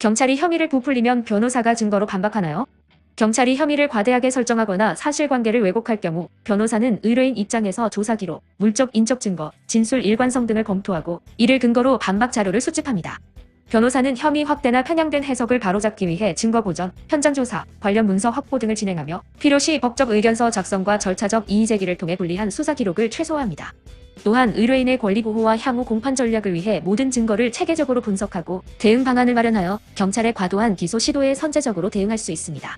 경찰이 혐의를 부풀리면 변호사가 증거로 반박하나요? 경찰이 혐의를 과대하게 설정하거나 사실관계를 왜곡할 경우 변호사는 의뢰인 입장에서 조사 기록, 물적 인적 증거, 진술 일관성 등을 검토하고 이를 근거로 반박 자료를 수집합니다. 변호사는 혐의 확대나 편향된 해석을 바로잡기 위해 증거 보전, 현장 조사, 관련 문서 확보 등을 진행하며 필요시 법적 의견서 작성과 절차적 이의 제기를 통해 불리한 수사 기록을 최소화합니다. 또한 의뢰인의 권리 보호와 향후 공판 전략을 위해 모든 증거를 체계적으로 분석하고 대응 방안을 마련하여 경찰의 과도한 기소 시도에 선제적으로 대응할 수 있습니다.